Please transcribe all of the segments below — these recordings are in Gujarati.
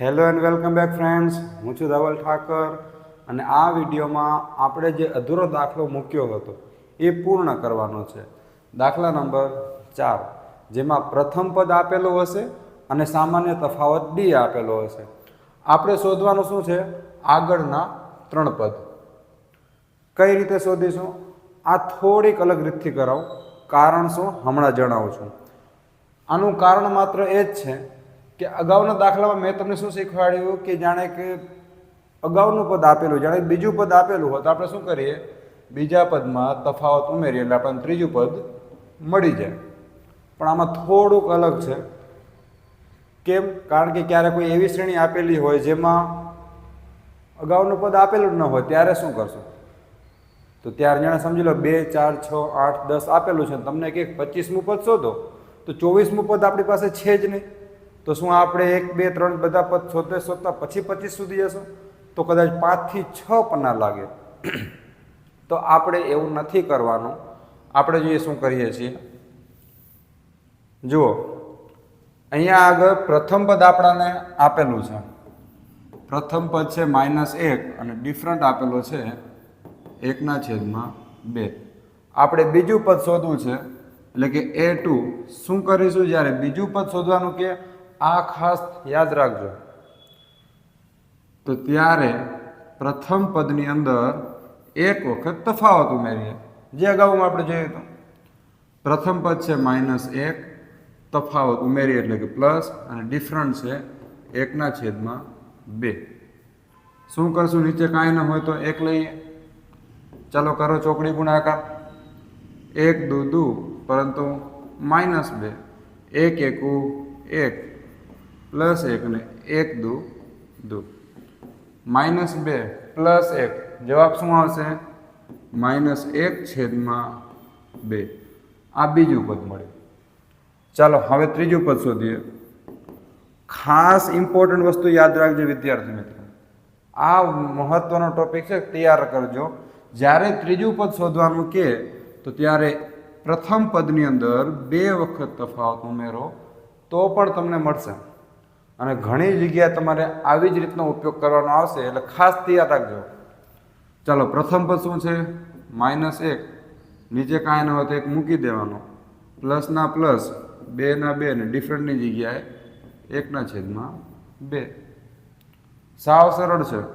Hello and welcome back friends હું છું ધવલ ઠાકર અને આ વિડીયોમાં આપણે જે અધૂરો દાખલો મૂક્યો હતો, એ પૂર્ણ કરવાનો છે. દાખલા નંબર ચાર, જેમાં પ્રથમ પદ આપેલો હશે અને સામાન્ય તફાવત ડી આપેલો હશે. આપણે શોધવાનું શું છે? આગળના ત્રણ પદ. કઈ રીતે શોધીશું? આ થોડીક અલગ રીતથી કરાવું. કારણ શું? હમણાં જણાવું છું. આનું કારણ માત્ર એ જ છે કે અગાઉના દાખલામાં મેં તમને શું શીખવાડ્યું કે જાણે કે અગાઉનું પદ આપેલું, જાણે બીજું પદ આપેલું હોય તો આપણે શું કરીએ? બીજા પદમાં તફાવત ઉમેરીએ એટલે આપણને ત્રીજું પદ મળી જાય. પણ આમાં થોડુંક અલગ છે. કેમ? કારણ કે ક્યારે કોઈ એવી શ્રેણી આપેલી હોય જેમાં અગાઉનું પદ આપેલું ન હોય, ત્યારે શું કરશું? તો ત્યારે જાણે સમજી લો બે, ચાર, છ, આઠ, દસ આપેલું છે તમને કે પચીસમું પદ શોધો. તો ચોવીસમું પદ આપણી પાસે છે જ નહીં. તો શું આપણે એક, બે, ત્રણ બધા પદ શોધતે શોધતા પછી પચીસ સુધી જશો? તો કદાચ પાંચથી છ પન્ના લાગે. તો આપણે એવું નથી કરવાનું. આપણે જોઈએ શું કરીએ છીએ. જુઓ, અહીંયા આગળ પ્રથમ પદ આપણાને આપેલું છે. પ્રથમ પદ છે માઇનસ એક અને ડિફરન્ટ આપેલો છે એકના છેદમાં બે. આપણે બીજું પદ શોધવું છે. એટલે કે એ ટુ. શું કરીશું? જ્યારે બીજું પદ શોધવાનું કે આ ખાસ યાદ રાખજો. તો ત્યારે પ્રથમ પદની અંદર એક વખત તફાવત ઉમેરીએ. જે અગાઉમાં આપણે જોઈએ તો પ્રથમ પદ છે માઇનસ એક, તફાવત ઉમેરીએ એટલે કે પ્લસ, અને ડિફરન્ટ છે એકના છેદમાં બે. શું કરશું? નીચે કાંઈ ન હોય તો એક લઈએ. ચાલો કરો ચોકડી ગુણાકાર. એક દુ દુ, પરંતુ માઇનસ બે. એક એકુ, એક. પ્લસ એક ને એક દુ દુ. માઇનસ બે પ્લસ એક. જવાબ શું આવશે? માઇનસ એક છેદમાં બે. આ બીજું પદ મળ્યું. ચાલો, હવે ત્રીજું પદ શોધીએ. ખાસ ઇમ્પોર્ટન્ટ વસ્તુ યાદ રાખજો વિદ્યાર્થી મિત્રો. આ મહત્વનો ટોપિક છે, તૈયાર કરજો. જ્યારે ત્રીજું પદ શોધવાનું કે, તો ત્યારે પ્રથમ પદની અંદર બે વખત તફાવત ઉમેરો, તો પણ તમને મળશે. અને ઘણી જગ્યાએ તમારે આવી જ રીતનો ઉપયોગ કરવાનો આવશે એટલે ખાસ તૈયાર રાખજો. ચાલો, પ્રથમ પદ શું છે? માઇનસ એક. નીચે કાંઈ ન હોય તો એક મૂકી દેવાનો. પ્લસના પ્લસ બેના બે ને ડિફરન્ટની જગ્યાએ એકના છેદમાં બે. સાવ સરળ છે.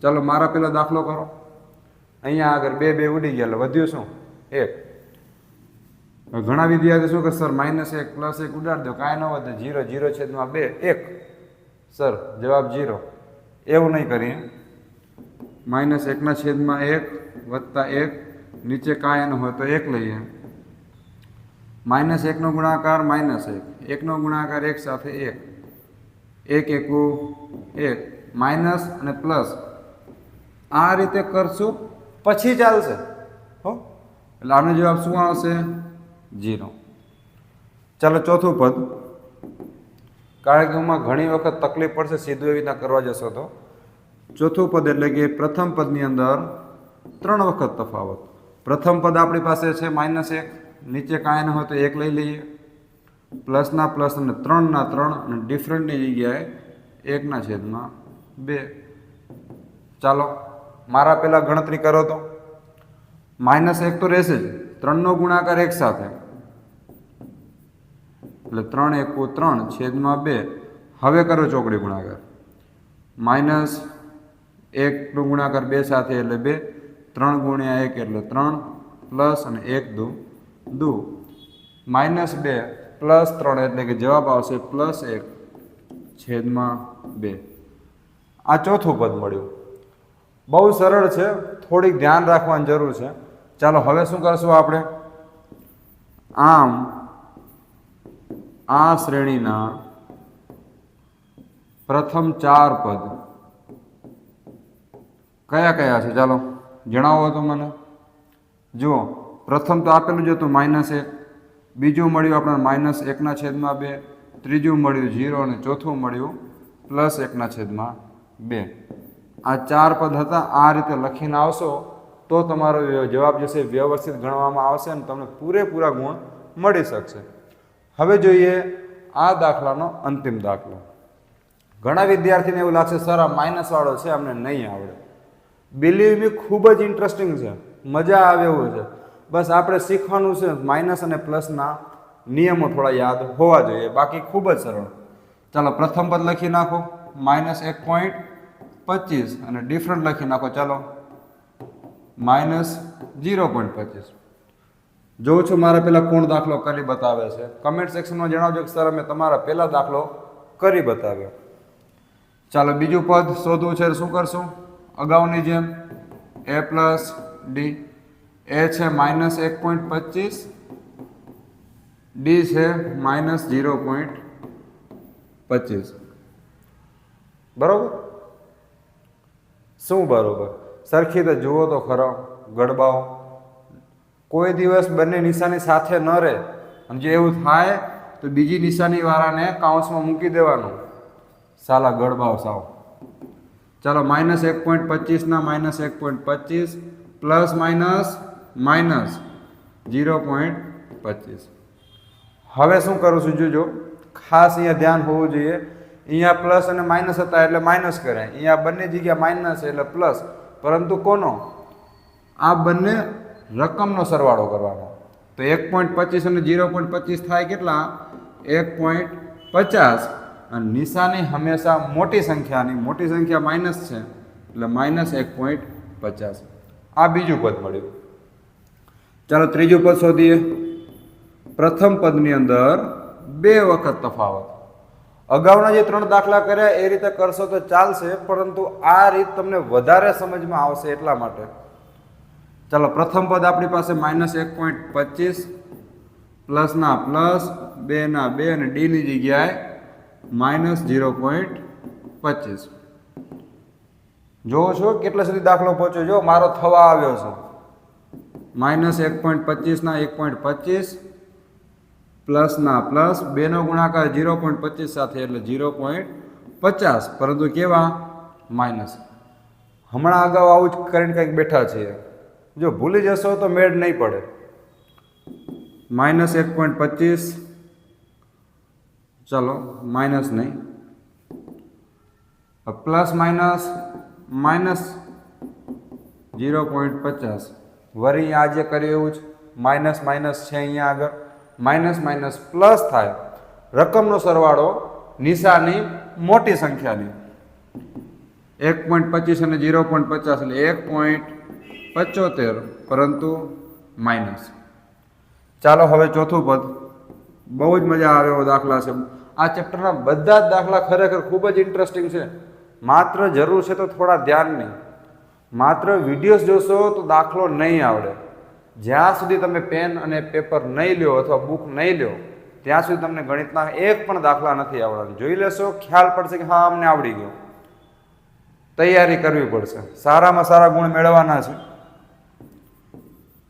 ચાલો, મારા પેલા દાખલો કરો. અહીંયા આગળ બે બે ઉડી ગયા, એટલે વધ્યું શું? એક. ઘણા વિદ્યાર્થી શું કે સર માઇનસ એક પ્લસ એક ઉડાડી દો, કાંઈ ન વધે જીરો જીરો છેદમાં બે, એક. સર, જવાબ જીરો એવું નહીં કરીએ. માઇનસ એકના છેદમાં એક વત્તા એક, નીચે કાંઈ ન હોય તો એક લઈએ. માઇનસ એકનો ગુણાકાર માઇનસ એક એકનો ગુણાકાર એક સાથે એક. એક એકુ એક માઇનસ અને પ્લસ આ રીતે કરશું, પછી ચાલશે. હો? એટલે આનો જવાબ શું આવશે? જીરો. ચાલો ચોથું પદ. કારણ કે એમાં ઘણી વખત તકલીફ પડશે, સીધું એવી રીતના કરવા જશો તો. ચોથું પદ એટલે કે પ્રથમ પદની અંદર ત્રણ વખત તફાવત. પ્રથમ પદ આપણી પાસે છે માઇનસ એક, નીચે કાંઈ ન હોય તો એક લઈ લઈએ. પ્લસના પ્લસ અને ત્રણના ત્રણ અને ડિફરન્ટની જગ્યાએ એકના છેદમાં બે. ચાલો, મારા પહેલાં ગણતરી કરો તો. માઇનસ એક તો રહેશે જ. ત્રણનો ગુણાકાર એક સાથે. એટલે ત્રણ એકુ ત્રણ છેદમાં બે. હવે કરો ચોકડી ગુણાકાર. માઇનસ એકનો ગુણાકાર બે સાથે એટલે બે. ત્રણ ગુણ્યા એક એટલે ત્રણ પ્લસ અને એક દુ. દુ. માઇનસ બે પ્લસ ત્રણ એટલે કે જવાબ આવશે પ્લસ એક છેદમાં બે. આ ચોથું પદ મળ્યું. બહુ સરળ છે, થોડીક ધ્યાન રાખવાની જરૂર છે. ચાલો, હવે શું કરશું આપણે? આમ, આ શ્રેણીના પ્રથમ ચાર પદ કયા કયા છે? ચાલો, જણાવો તો મને. જુઓ, પ્રથમ તો આપેલું જ હતું માઇનસ એક. બીજું મળ્યું આપણને માઇનસ એકના છેદમાં બે. ત્રીજું મળ્યું ઝીરો અને ચોથું મળ્યું પ્લસ એકના છેદમાં બે. આ ચાર પદ હતા, આ રીતે લખીને આવશો. તો તમારો જવાબ જે છે વ્યવસ્થિત ગણવામાં આવશે અને તમને પૂરેપૂરા ગુણ મળી શકશે. હવે જોઈએ આ દાખલાનો અંતિમ દાખલો. ઘણા વિદ્યાર્થીને એવું લાગશે, સર આ માઇનસવાળો છે, અમને નહીં આવડે. બિલીવ મી ખૂબ જ ઇન્ટરેસ્ટિંગ છે. મજા આવે એવું છે. બસ આપણે શીખવાનું છે, માઇનસ અને પ્લસના નિયમો થોડા યાદ હોવા જોઈએ. બાકી ખૂબ જ સરળ. ચાલો, પ્રથમ પદ લખી નાખો. માઇનસ એક પોઈન્ટ પચીસ અને ડિફરન્ટ લખી નાખો. ચાલો. માઇનસ ઝીરો પોઈન્ટ પચીસ. જોઉં છું મારા પહેલાં કોણ દાખલો કરી બતાવે છે. કમેન્ટ સેક્શનમાં જણાવજો કે સર અમે તમારા પહેલાં દાખલો કરી બતાવ્યો. ચાલો બીજું પદ શોધવું છે, શું કરશું? અગાઉની જેમ એ પ્લસ ડી એ છે માઇનસ એક પોઈન્ટ પચીસ. ડી છે માઇનસ ઝીરો પોઈન્ટ પચીસ. બરોબર? શું બરોબર? સરખી રીતે જુઓ તો ખરો, ગડબાઓ. કોઈ દિવસ બંને નિશાની સાથે ન રહે. અને જો એવું થાય, તો બીજી નિશાનીવાળાને કાઉન્સમાં મૂકી દેવાનું. સાલા ગડબાઓ સાવ. ચાલો, માઇનસ એક પોઈન્ટ પચીસના માઇનસ એક પોઈન્ટ પચીસ, plus minus minus zero point પચીસ. હવે શું કરું છું, જોજો. ખાસ અહીંયા ધ્યાન હોવું જોઈએ. અહીંયા પ્લસ અને માઇનસ હતા એટલે માઇનસ કરે અહીંયા બંને જગ્યા માઇનસ એટલે પ્લસ. પરંતુ કોનો? આ બંને રકમનો સરવાળો કરવાનો. તો એક પોઈન્ટ પચીસ અને ઝીરો પોઈન્ટ પચીસ થાય કેટલા? એક પોઈન્ટ પચાસ. અને નિશાની હંમેશા મોટી સંખ્યાની, મોટી સંખ્યા માઇનસ છે, એટલે માઇનસ એક પોઈન્ટ પચાસ. આ બીજું પદ મળ્યું. ચાલો ત્રીજું પદ શોધીએ. પ્રથમ પદની અંદર બે વખત તફાવત. અગાઉના જે ત્રણ દાખલા કર્યા, એ રીતે કરશો તો ચાલશે, પરંતુ આ રીત તમને વધારે સમજમાં આવશે એટલા માટે. ચાલો, પ્રથમ પદ આપણી પાસે માઇનસ એક પોઈન્ટ પચીસ પ્લસના પ્લસ બેના બે અને ડીની જગ્યાએ માઇનસ ઝીરો પોઈન્ટ પચીસ. જોવો છો, કેટલા સુધી દાખલો પહોંચ્યો? જો, મારો થવા આવ્યો છે. માઇનસ એક પોઈન્ટ પચીસના એક પોઈન્ટ પચીસ પ્લસના પ્લસ બેનો ગુણાકાર ઝીરો પોઈન્ટ પચીસ સાથે એટલે ઝીરો પોઈન્ટ પચાસ. પરંતુ કેવા? માઇનસ. હમણાં અગાઉ આવું જ કરીને કંઈક બેઠા છીએ. જો ભૂલી જશો તો મેળ નહીં પડે. માઇનસ એક પોઈન્ટ પચીસ. ચલો, માઇનસ નહીં. Plus minus minus zero point પચાસ. વરી આ જે કર્યું એવું જ. માઇનસ માઇનસ છે અહીંયા આગળ. માઇનસ માઇનસ પ્લસ થાય. રકમનો સરવાળો નિશાની મોટી સંખ્યાની. એક પોઈન્ટ પચીસ અને ઝીરો પોઈન્ટ પચાસ એટલે એક પોઈન્ટ પચોતેર, પરંતુ માઇનસ. ચાલો હવે ચોથું પદ. બહુ જ મજા આવે એવો દાખલા છે. આ ચેપ્ટરના બધા જ દાખલા ખરેખર ખૂબ જ ઇન્ટરેસ્ટિંગ છે. માત્ર જરૂર છે તો થોડા ધ્યાનની માત્ર વિડીયોઝ જોશો તો દાખલો નહીં આવડે. જ્યાં સુધી તમે પેન અને પેપર નહીં લ્યો અથવા બુક નહીં લ્યો, ત્યાં સુધી તમને ગણિતના એક પણ દાખલા નથી આવડતા જોઈ લેશો, ખ્યાલ પડશે કે હા, અમને આવડી ગયો. તૈયારી કરવી પડશે. સારામાં સારા ગુણ મેળવવાના છે.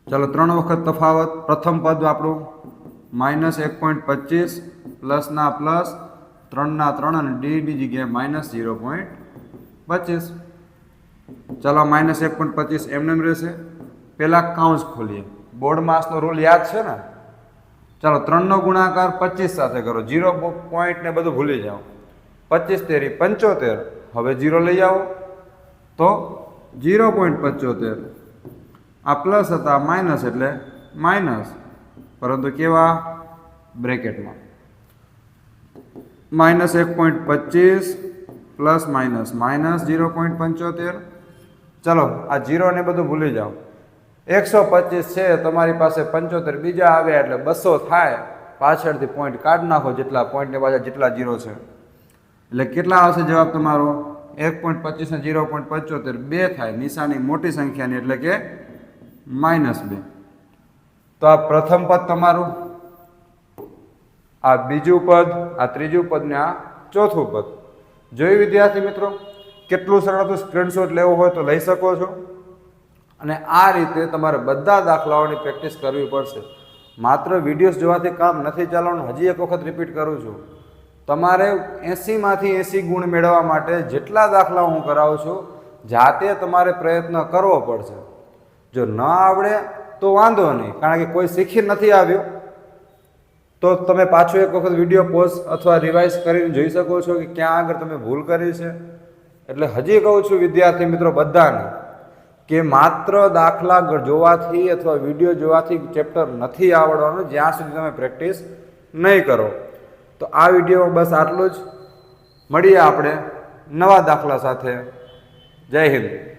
ચાલો, ત્રણ વખત તફાવત. પ્રથમ પદ આપણું માઇનસ એક પોઈન્ટ પચીસ, પ્લસના પ્લસ, ત્રણના ત્રણ અને ડીની જગ્યાએ માઇનસ ઝીરો પોઈન્ટ પચીસ. ચાલો માઇનસ એક પોઈન્ટ પચીસ એમને રહેશે. પહેલાં કાઉન્સ ખોલીએ. બોર્ડ માસનો રૂલ યાદ છે ને? ચાલો ત્રણનો ગુણાકાર પચીસ સાથે કરો. જીરો પોઈન્ટ ને બધું ભૂલી જાઓ. પચીસ તેરી પંચોતેર. હવે જીરો લઈ આવો. તો જીરો પોઈન્ટ પંચોતેર. આ પ્લસ હતા માઇનસ એટલે માઇનસ પરંતુ કેવા? બ્રેકેટમાં. માઇનસ એક પોઈન્ટ પચીસ plus minus minus zero point પંચોતેર. ચલો, આ જીરો ને બધું ભૂલી જાઓ. એકસો પચીસ છે, તમારી પાસે પંચોતેર બીજા આવ્યા એટલે બસો થાય. પાછળથી પોઈન્ટ કાઢ નાખો જેટલા પોઈન્ટની પાછળ જેટલા જીરો છે. એટલે કેટલા આવશે જવાબ તમારો? એક પોઈન્ટ પચીસ ને જીરો પોઈન્ટ પંચોતેર બે થાય. નિશાની મોટી સંખ્યાની એટલે કે માઇનસ બે. તો આ પ્રથમ પદ તમારું. આ બીજું પદ, આ ત્રીજું પદ ને આ ચોથું પદ. જોયું વિદ્યાર્થી મિત્રો? કેટલું સરળ હતું? સ્ક્રીનશોટ લેવો હોય તો લઈ શકો છો. અને આ રીતે તમારે બધા દાખલાઓની પ્રેક્ટિસ કરવી પડશે. માત્ર વિડીયોઝ જોવાથી કામ નથી ચાલવાનું, હજી એક વખત રિપીટ કરું છું. તમારે એંસીમાંથી એંસી ગુણ મેળવવા માટે જેટલા દાખલા હું કરાવું છું, જાતે તમારે પ્રયત્ન કરવો પડશે. જો ન આવડે, તો વાંધો નહીં, કારણ કે કોઈ શીખી નથી આવ્યો. તો તમે પાછો એક વખત વીડિયો પોઝ અથવા રિવાઇઝ કરીને જોઈ શકો છો કે ક્યાં આગળ તમે ભૂલ કરી છે. એટલે હજી કહું છું વિદ્યાર્થી મિત્રો બધાને કે માત્ર દાખલા જોવાથી અથવા વીડિયો જોવાથી ચેપ્ટર નથી આવડવાનું, જ્યાં સુધી તમે પ્રેક્ટિસ નહીં કરો. તો આ વિડીયોમાં બસ આટલું જ. મળીએ આપણે નવા દાખલા સાથે. જય હિન્દ.